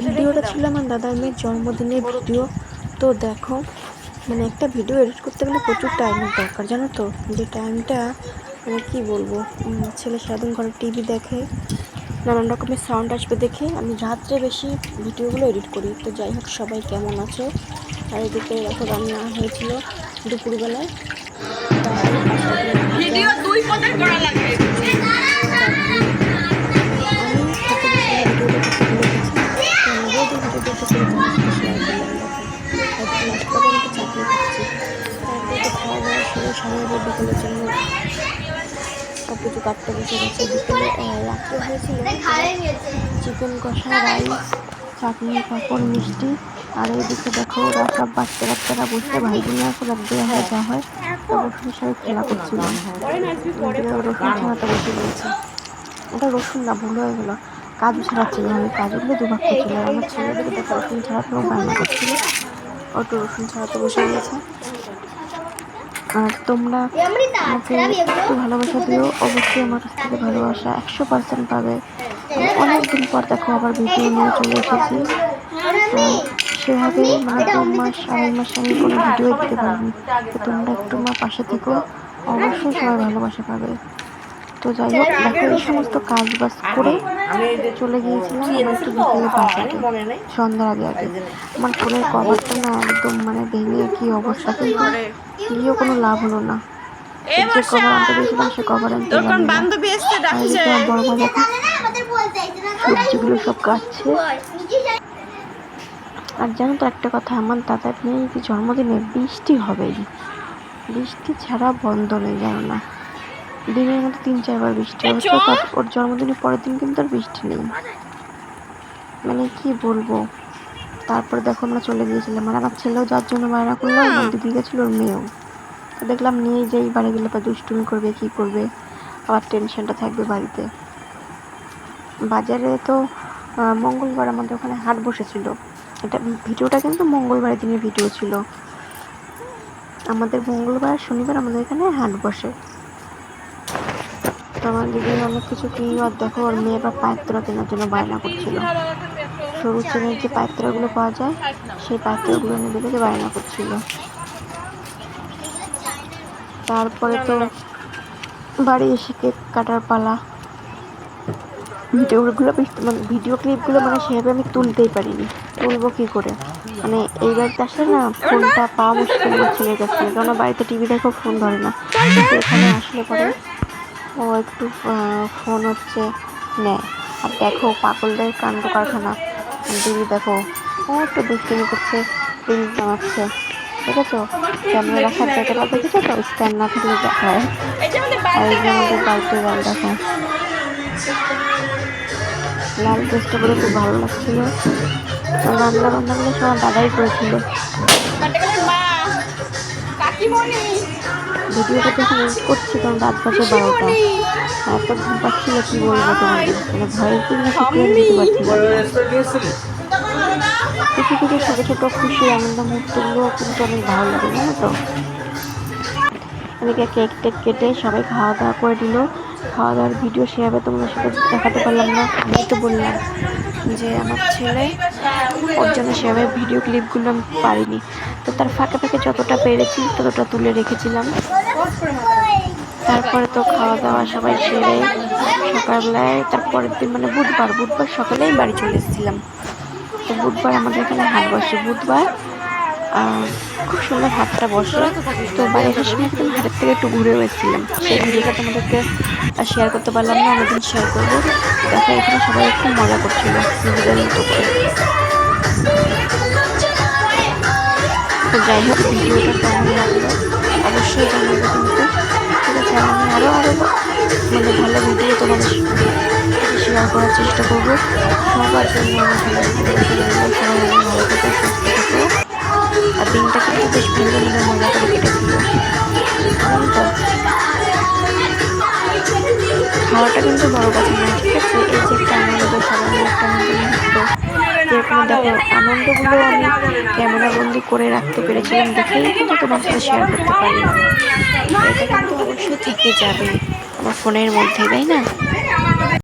ভিডিওটা ছিল আমার দাদার মেয়ের জন্মদিনের ভিডিও। তো দেখো মানে একটা ভিডিও এডিট করতে গেলে প্রচুর টাইমের দরকার, জানো তো? যে টাইমটা মানে কী বলব ছেলে সারাদিন ঘরে টিভি দেখে, নানান রকমের সাউন্ড আসবে দেখে আমি রাত্রে বেশি ভিডিওগুলো এডিট করি। তো যাই হোক, সবাই কেমন আছো? আর এদিকে দেখো, রান্না হয়েছিল দুপুরবেলায়। ভিডিও দুই করা লাগবে। দাওয়া বিকেলের জন্য সব কিছু কাটতে বসে গেছে বিকেলে। রাত্রে হয়েছিল চিকেন কষা, রাইস, চাটনি, পাঁপড়, মিষ্টি। আর এইদিকে দেখো ওরা সব বাচ্চা বাচ্চারা বসে ভাই বোনেরা সব এক হয় যা হয়। বসে সবাই খেলা করছিলাম এদিকে রসুন ছাড়াতে বসে গিয়েছে ওটা রসুন না, ভুল হয়ে গেলো। কাজু ছাড়াচ্ছিল, আমি কাজুগুলো দুভাগ করছিল আর আমার ছেলেদেরকে দেখো, রসুন ছাড়া ছাড়াতেও বান্না করছিল। ওটা রসুন ছাড়াতে বসে গিয়েছে আর তোমরা আমাকে একটু ভালোবাসা দিও। অবশ্যই আমার কাছ থেকে ভালোবাসা একশো পার্সেন্ট পাবে। আমি অনেকদিন পর দেখো আবার ভিডিও নিয়ে চলে এসেছি। তো সেভাবে মানে দু মাস আড়াই মাস আমি কোনো ভিডিও দিতে পারিনি। তো তোমরা একটু আমার পাশে থেকো। অবশ্যই সবাই ভালোবাসা পাবে। তো যাই হোক দেখো এই সমস্ত কাজ বাজ করে চলে গিয়েছিলাম একটু বিকেলে সন্ধ্যার আগে আগে। আমার ফোনের কভারটা না একদম মানে ভেঙে কি অবস্থা কিন্তু গিয়েও কোনো লাভ হলো না। যে কভার আনতে সে কভার না। বড় মা দেখো সবজিগুলো সব কাটছে। আর জানো তো একটা কথা আমার দাদার মেয়ের যে জন্মদিনে বৃষ্টি হবেই। বৃষ্টি ছাড়া বন্ধ নেই জানো না। দিনের মধ্যে তিন চারবার বৃষ্টি। তো ওর জন্মদিনের পরের দিন কিন্তু আর বৃষ্টি নেই। মানে কি বলব? তারপরে দেখো আমরা চলে গিয়েছিলাম। আর আমার ছেলেও যার জন্য বায়না করল আমার দিদি গেছিল ওর মেয়েও। তো দেখলাম নিয়ে যেই বাড়ি গেলে বা দুষ্টুমি করবে কি করবে? আবার টেনশনটা থাকবে বাড়িতে। বাজারে তো মঙ্গলবার আমাদের ওখানে হাট বসেছিল। এটা ভিডিওটা কিন্তু মঙ্গলবারের দিনের ভিডিও ছিল। আমাদের মঙ্গলবার শনিবার আমাদের এখানে হাট বসে। তো আমার দিদি অনেক কিছু কিনলো আর দেখো ওর মেয়ে বা পায়ের তোরা কেনার জন্য বায়না করছিল। সরু চেনের যে পায়ের তোরাগুলো পাওয়া যায়, সেই পায়ের তোরাগুলো নেবে দেখে বায়না করছিল। তারপরে তো বাড়ি এসে কেক কাটার পালা। ভিডিওগুলো মানে ভিডিও ক্লিপগুলো মানে সেভাবে আমি তুলতেই পারিনি। তুলবো কী করে? মানে এই বাড়িতে আসলে না ফোনটা পাওয়া মুশকিল আমার ছেলের কাছ বাড়িতে টিভি দেখো, ফোন ধরে না। এখানে আসলে পরে ও একটু ফোন হচ্ছে নেয় আর দেখো, পাগলদের কাণ্ড কারখানা। দিদি, দেখো ও একটু দুষ্টুমি করছে রিল বানাচ্ছে দেখেছ? ক্যামেরা রাখার জায়গাটা দেখেছ তো? স্ট্যান্ড না থাকলে দেখায়। এই যে আর এই যে আমাদের বাড়িতে গান দেখায় লাল ড্রেসটা করে খুব ভালো লাগছিল। রান্না বান্নাগুলো সব দাদাই করেছিল। কাকিমণি। ভিডিওটা যখন করছি তখন রাত বাজে বারোটা। এত ঘুম পাচ্ছিল কি বলব তোমাদের মানে ভয়ের জন্য দিতে কিছু কিছু ছোটো ছোটো খুশি আনন্দ মুহূর্তগুলো কিন্তু অনেক ভালো লাগে জানো তো? এদিকে কেক টেক কেটে সবাই খাওয়া দাওয়া করে দিল। খাওয়া দাওয়ার ভিডিও সেভাবে তোমাদের সাথে দেখাতে পারলাম না আমি তো বললাম। যে আমার ছেলে, ওর জন্য সেভাবে ভিডিও ক্লিপগুলো আমি পারিনি। তো তার ফাঁকে ফাঁকে যতটা পেরেছি, ততটা তুলে রেখেছিলাম। তারপরে তো খাওয়া দাওয়া সবাই সেরে সকালবেলায়, তারপরের দিন মানে বুধবার বুধবার সকালেই বাড়ি চলে এসেছিলাম। তো বুধবার আমাদের এখানে হাট বসে, বুধবার খুব সুন্দর হাটটা বসে। তো আসার সময় আমি হাটের থেকে একটু ঘুরেও এসেছিলাম। সেই ভিডিওটা তোমাদেরকে শেয়ার করতে পারলাম না, অনেকদিন শেয়ার করব। দেখো এখানে সবাই একটু মজা করছিল নিজেদের মতো করে। তো যাই হোক, ভিডিওটা কেমন লাগল অবশ্যই জানাব কিন্তু। ঠিক আছে, আমি আরও আরও মানে ভালো ভিডিও তোমাদের শেয়ার করার চেষ্টা করব। সবার জন্য। সবাই ভালো থেকো, সুস্থ আর দিনটা কিন্তু বেশ ভালো মানে মজা করে জানো তো খাওয়াটা কিন্তু বড় কথা নয়, ঠিক আছে? এই যে একটা আনন্দ, সবাই একটা আনন্দ যেরকম দেখো, আনন্দগুলো আমি ক্যামেরা বন্দি করে রাখতে পেরেছিলাম দেখেই কিন্তু তোমার সাথে শেয়ার করতে পারলাম এটা কিন্তু অবশ্যই থেকে যাবে আমার ফোনের মধ্যে, তাই না?